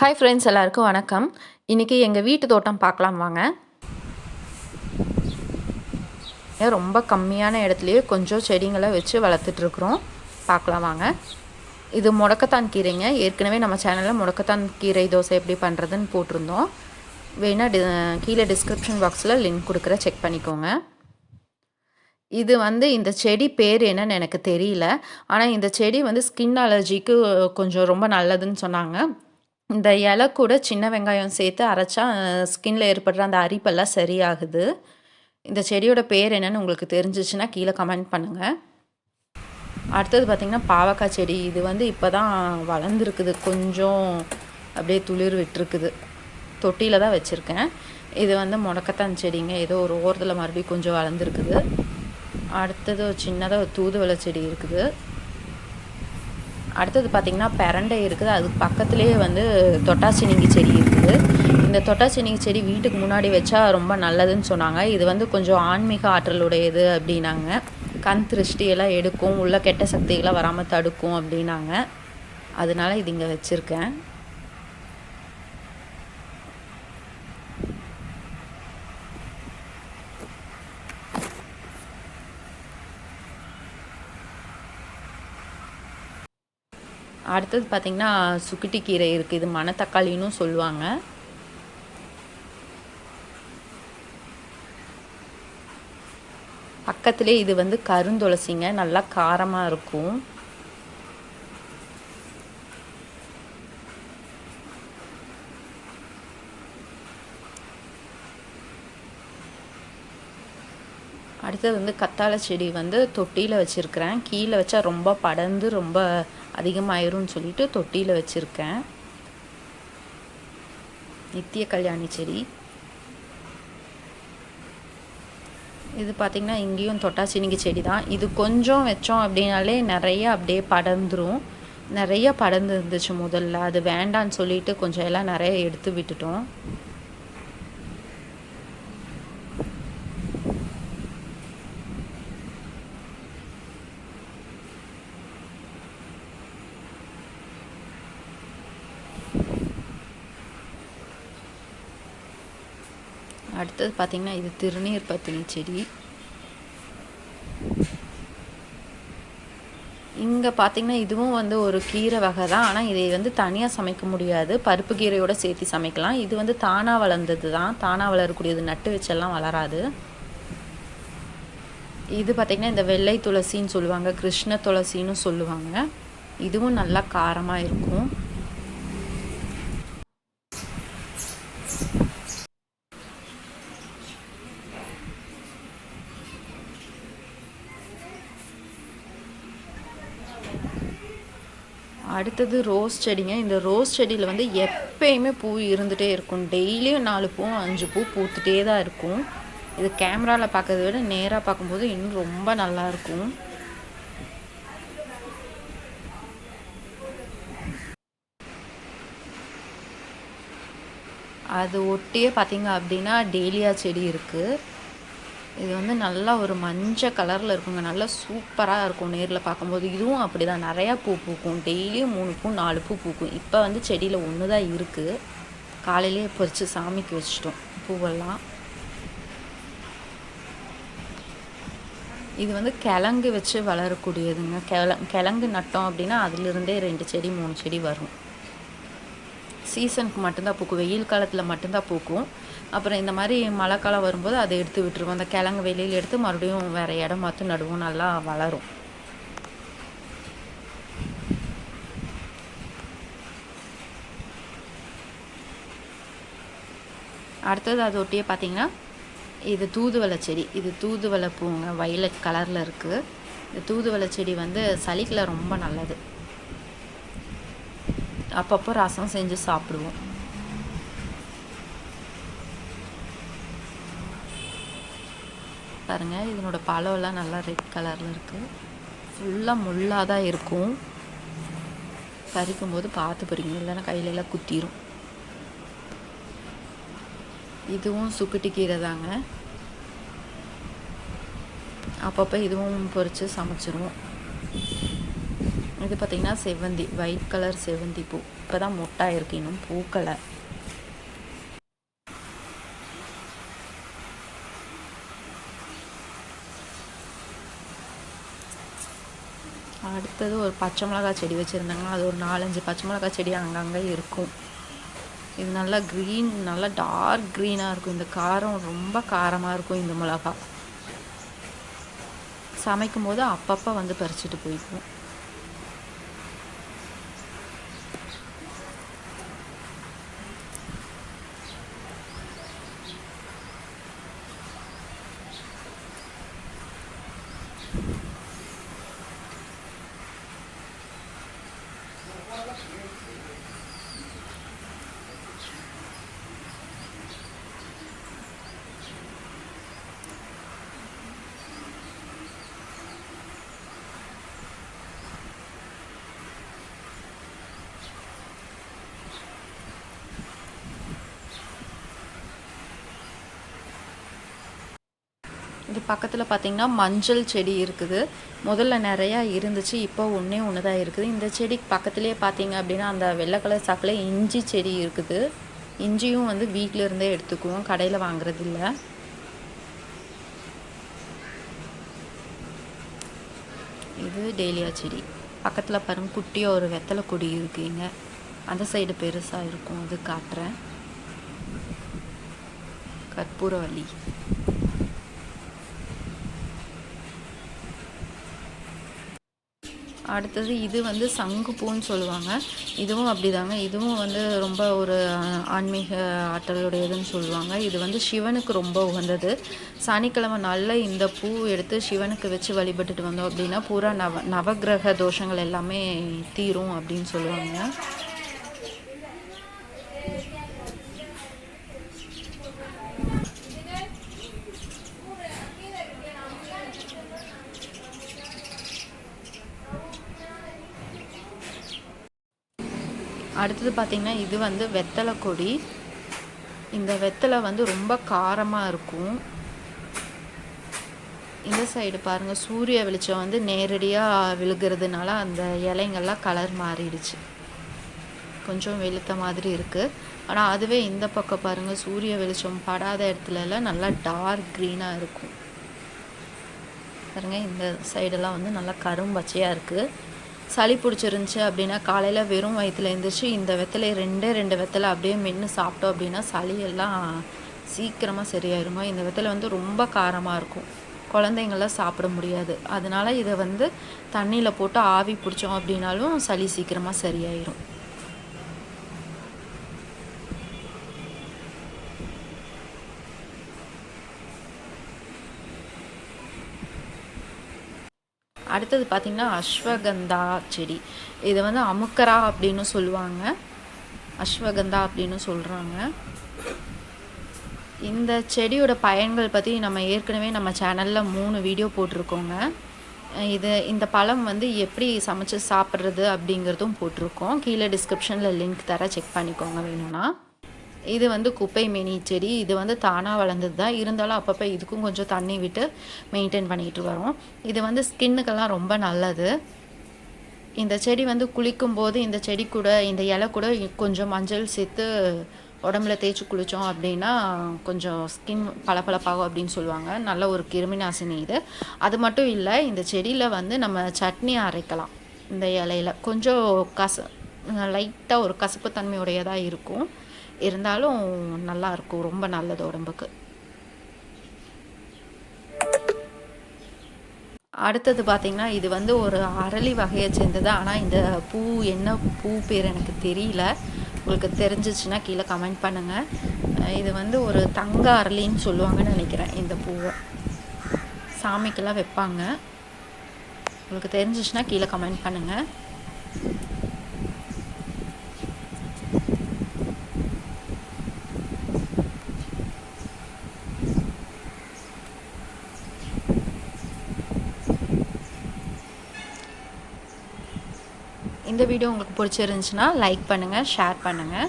Hi friends எல்லாருக்கும் வணக்கம். இன்றைக்கி எங்கள் வீட்டு தோட்டம் பார்க்கலாம் வாங்க. ஏன் ரொம்ப கம்மியான இடத்துலையே கொஞ்சம் செடிங்களை வச்சு வளர்த்துட்ருக்குறோம். பார்க்கலாம் வாங்க. இது முடக்கத்தான் கீரைங்க. ஏற்கனவே நம்ம சேனலில் முடக்கத்தான் கீரை தோசை எப்படி பண்ணுறதுன்னு போட்டிருந்தோம். வேணால் டி கீழே டிஸ்கிரிப்ஷன் பாக்ஸில் லிங்க் கொடுக்குற செக் பண்ணிக்கோங்க. இது வந்து இந்த செடி பேர் என்னன்னு எனக்கு தெரியல. ஆனால் இந்த செடி வந்து ஸ்கின் அலர்ஜிக்கு கொஞ்சம் ரொம்ப நல்லதுன்னு சொன்னாங்க. இந்த இலை கூட சின்ன வெங்காயம் சேர்த்து அரைச்சா ஸ்கின்ல ஏற்படுற அந்த அரிப்பெல்லாம் சரியாகுது. இந்த செடியோட பேர் என்னன்னு உங்களுக்கு தெரிஞ்சிச்சுன்னா கீழே கமெண்ட் பண்ணுங்கள் அடுத்தது பார்த்திங்கன்னா பாவக்காய் செடி. இது வந்து இப்போ தான் வளர்ந்துருக்குது. கொஞ்சம் அப்படியே துளிர் விட்டுருக்குது. தொட்டியில் தான் வச்சுருக்கேன். இது வந்து முடக்கத்தான் செடிங்க. ஏதோ ஒரு ஓரத்தில் மறுபடியும் கொஞ்சம் வளர்ந்துருக்குது. அடுத்தது ஒரு சின்னதாக ஒரு தூதுவளை செடி இருக்குது. அடுத்தது பார்த்திங்கன்னா பெரண்டை இருக்குது. அதுக்கு பக்கத்துலேயே வந்து தொட்டாசினிங்கி செடி இருக்குது. இந்த தொட்டாசினிங்கி செடி வீட்டுக்கு முன்னாடி வச்சா ரொம்ப நல்லதுன்னு சொன்னாங்க. இது வந்து கொஞ்சம் ஆன்மீக ஆற்றலுடையது அப்படின்னாங்க. கண் திருஷ்டியெல்லாம் எடுக்கும். உள்ள கெட்ட சக்திகளாக வராமல் தடுக்கும் அப்படின்னாங்க. அதனால இது இங்கே வச்சுருக்கேன். அடுத்தது பார்த்திங்கன்னா சுக்கிட்டி கீரை இருக்குது இது மணத்தக்காளின்னு சொல்லுவாங்க. பக்கத்துலேயே இது வந்து கருந்துளசிங்க. நல்லா காரமாக இருக்கும். அடுத்தது வந்து கத்தாழை செடி வந்து தொட்டியில் வச்சுருக்கிறேன். கீழே வச்சா ரொம்ப படர்ந்து ரொம்ப அதிகமாயிரும்னு சொல்லிட்டு தொட்டியில் வச்சுருக்கேன். நித்திய கல்யாணி செடி. இது பார்த்திங்கன்னா இங்கேயும் தொட்டாசினிக்கு செடி தான் இது கொஞ்சம் வச்சோம் அப்படின்னாலே நிறைய அப்படியே படர்ந்துரும். நிறைய படர்ந்து இருந்துச்சு முதல்ல. அது வேண்டான்னு சொல்லிட்டு கொஞ்சம் எல்லாம் நிறைய எடுத்து விட்டுட்டோம். அடுத்தது பார்த்திங்கன்னா இது திருநீர் பத்தினி செடி. இங்கே பார்த்திங்கன்னா இதுவும் வந்து ஒரு கீரை வகை தான். ஆனால் இதை வந்து தனியாக சமைக்க முடியாது. பருப்பு கீரையோடு சேர்த்து சமைக்கலாம். இது வந்து தானாக வளர்ந்தது தான். தானாக வளரக்கூடியது. நட்டு வச்செல்லாம் வளராது. இது பார்த்திங்கன்னா இந்த வெள்ளை துளசின்னு சொல்லுவாங்க. கிருஷ்ண துளசின்னு சொல்லுவாங்க. இதுவும் நல்லா காரமாக இருக்கும். அடுத்தது ரோஸ் செடிங்க. இந்த ரோஸ் செடியில் வந்து எப்பயுமே பூ இருந்துகிட்டே இருக்கும். டெய்லியும் நாலு பூ அஞ்சு பூ பூத்துட்டே தான் இருக்கும். இது கேமராவில் பார்க்கறத விட நேராக பார்க்கும்போது இன்னும் ரொம்ப நல்லாயிருக்கும் அது ஒட்டியே பார்த்தீங்க அப்படின்னா டேலியா செடி இருக்குது இது வந்து நல்லா ஒரு மஞ்சள் கலரில் இருக்குங்க. நல்லா சூப்பராக இருக்கும் நேரில் பார்க்கும்போது. இதுவும் அப்படி தான் நிறையா பூ பூக்கும். டெய்லியும் மூணு பூ நாலு பூ பூக்கும். இப்போ வந்து செடியில் ஒன்று தான் இருக்குது காலையிலேயே பறித்து சாமிக்கு வச்சிட்டோம் பூவெல்லாம். இது வந்து கிழங்கு வச்சு வளரக்கூடியதுங்க. கிழ கிழங்கு நட்டோம் அப்படின்னா அதுலேருந்தே ரெண்டு செடி மூணு செடி வரும். சீசனுக்கு மட்டும்தான் பூக்கும் வெயில் காலத்தில் மட்டும்தான் பூக்கும். அப்புறம் இந்த மாதிரி மழை காலம் வரும்போது அதை எடுத்து விட்டுருவோம். அந்த கிழங்கு வெளியில் எடுத்து மறுபடியும் வேறு இடம் பார்த்து நடுவோம். நல்லா வளரும். அடுத்தது அது ஒட்டியே பார்த்தீங்கன்னா இது தூதுவளை செடி. இது தூதுவளை பூங்க வயலட் கலரில் இருக்குது இந்த தூதுவளை செடி வந்து சளிக்கில் ரொம்ப நல்லது. அப்பப்போ ரசம் செஞ்சு சாப்பிடுவோம். பாருங்கள் இதனோட பழம்லாம் நல்லா ரெட் கலரில் இருக்குது ஃபுல்லாக முள்ளாக தான் இருக்கும். பறிக்கும்போது பார்த்து பறிக்கணும் இல்லைன்னா கையிலெல்லாம் குத்திரும். இதுவும் சுக்குட்டி கீரை தாங்க. அப்பப்போ இதுவும் பொறித்து சமைச்சிருவோம். இது பார்த்திங்கன்னா செவ்வந்தி ஒயிட் கலர் செவ்வந்தி பூ. இப்போ தான் மொட்டாயிருக்கு இன்னும் பூக்களை அடுத்தது ஒரு பச்சை மிளகாய் செடி வச்சுருந்தாங்க அது ஒரு நாலஞ்சு பச்சை மிளகாய் செடி அங்கங்கே இருக்கும். இது நல்லா க்ரீன் நல்லா டார்க் க்ரீனாக இருக்கும். இந்த காரம் ரொம்ப காரமாக இருக்கும் இந்த மிளகா. சமைக்கும் போது அப்பப்போ வந்து பறிச்சுட்டு போய்க்குவோம் இது பக்கத்தில் பார்த்தீங்கன்னா மஞ்சள் செடி இருக்குது. முதல்ல நிறையா இருந்துச்சு இப்போ ஒன்றே ஒன்று தான் இருக்குது. இந்த செடி பக்கத்துலேயே பார்த்தீங்க அப்படின்னா அந்த வெள்ளை கலர் சாக்கில் இஞ்சி செடி இருக்குது. இஞ்சியும் வந்து வீட்டில் இருந்தே எடுத்துக்குவோம் கடையில் வாங்குறது இல்லை. இது டேலியா செடி. பக்கத்தில் பாருங்க குட்டியாக ஒரு வெத்தலை கொடி இருக்குங்க அந்த சைடு பெருசாக இருக்கும் அது காட்டுறேன். கற்பூரவள்ளி அடுத்தது இது வந்து சங்குப்பூன்னு சொல்லுவாங்க. இதுவும் அப்படிதாங்க. இதுவும் வந்து ரொம்ப ஒரு ஆன்மீக ஆற்றலுடையதுன்னு சொல்லுவாங்க. இது வந்து சிவனுக்கு ரொம்ப உகந்தது. சனிக்கிழமை நாளில் இந்த பூ எடுத்து சிவனுக்கு வச்சு வழிபட்டுட்டு வந்தோம் அப்படின்னா பூரா நவ நவகிரக தோஷங்கள் எல்லாமே தீரும் அப்படின்னு சொல்லுவாங்க. அடுத்தது பார்த்திங்கன்னா இது வந்து வெத்தலை கொடி. இந்த வெத்தலை வந்து ரொம்ப காரமாக இருக்கும். இந்த சைடு பாருங்கள் சூரிய வெளிச்சம் வந்து நேரடியாக விழுகிறதுனால அந்த இலைங்கள்லாம் கலர் மாறிடுச்சு. கொஞ்சம் வெளுத்த மாதிரி இருக்குது ஆனால் அதுவே இந்த பக்கம் பாருங்கள் சூரிய வெளிச்சம் படாத இடத்துலலாம் நல்லா டார்க் க்ரீனாக இருக்கும். பாருங்கள் இந்த சைடெல்லாம் வந்து நல்லா கரும்பச்சையாக இருக்குது சளி பிடிச்சிருந்துச்சி அப்படின்னா காலையில் வெறும் வயிற்றுல எழுந்திரிச்சு இந்த வெத்தலை ரெண்டே ரெண்டு வெத்தலை அப்படியே மென்று சாப்பிட்டோம் அப்படின்னா சளியெல்லாம் சீக்கிரமாக சரியாயிருமா? இந்த வெத்தலை வந்து ரொம்ப காரமாக இருக்கும். குழந்தைங்களாம் சாப்பிட முடியாது. அதனால் இதை வந்து தண்ணியில் போட்டு ஆவி பிடிச்சோம் அப்படின்னாலும் சளி சீக்கிரமாக சரியாயிரும். அடுத்தது பார்த்திங்கன்னா அஸ்வகந்தா செடி. இதை வந்து அமுக்கரா அப்படின்னு சொல்லுவாங்க. அஸ்வகந்தா அப்படின்னு சொல்கிறாங்க இந்த செடியோட பயன்கள் பற்றி நம்ம ஏற்கனவே நம்ம சேனலில் மூணு வீடியோ போட்டிருக்கோங்க. இது இந்த பழம் வந்து எப்படி சமைச்சு சாப்பிட்றது அப்படிங்கிறதும் போட்டிருக்கோம். கீழே டிஸ்கிரிப்ஷனில் லிங்க் தர செக் பண்ணிக்கோங்க வேணும்னா. இது வந்து குப்பை மேனி செடி இது வந்து தானாக வளர்ந்தது தான் இருந்தாலும் அப்பப்போ இதுக்கும் கொஞ்சம் தண்ணி விட்டு மெயின்டைன் பண்ணிகிட்டு வரோம். இது வந்து ஸ்கின்னுக்கெல்லாம் ரொம்ப நல்லது. இந்த செடி வந்து குளிக்கும் போது இந்த செடி கூட இந்த இலை கூட கொஞ்சம் மஞ்சள் சேர்த்து உடம்புல தேய்ச்சி குளித்தோம் அப்படின்னா கொஞ்சம் ஸ்கின் பளபளப்பாகும் அப்படின்னு சொல்லுவாங்க. நல்ல ஒரு கிருமி நாசினி இது. அது மட்டும் இல்லை இந்த செடியில் வந்து நம்ம சட்னி அரைக்கலாம். இந்த இலையில கொஞ்சம் கச லைட்டாக ஒரு கசப்பு தன்மையுடையதாக இருக்கும். இருந்தாலும் நல்லா இருக்கும் ரொம்ப நல்லது உடம்புக்கு. அடுத்தது பார்த்திங்கன்னா இது வந்து ஒரு அரளி வகையை சேர்ந்தது. ஆனால் இந்த பூ என்ன பூ பேர் எனக்கு தெரியல. உங்களுக்கு தெரிஞ்சிச்சுன்னா கீழே கமெண்ட் பண்ணுங்கள் இது வந்து ஒரு தங்க அரளின்னு சொல்லுவாங்கன்னு நினைக்கிறேன் இந்த பூவை. சாமிக்கெல்லாம் வைப்பாங்க. உங்களுக்கு தெரிஞ்சிச்சுன்னா கீழே கமெண்ட் பண்ணுங்கள் வீடியோ உங்களுக்கு பிடிச்சிருந்துச்சுன்னா லைக் பண்ணுங்கள் ஷேர் பண்ணுங்கள்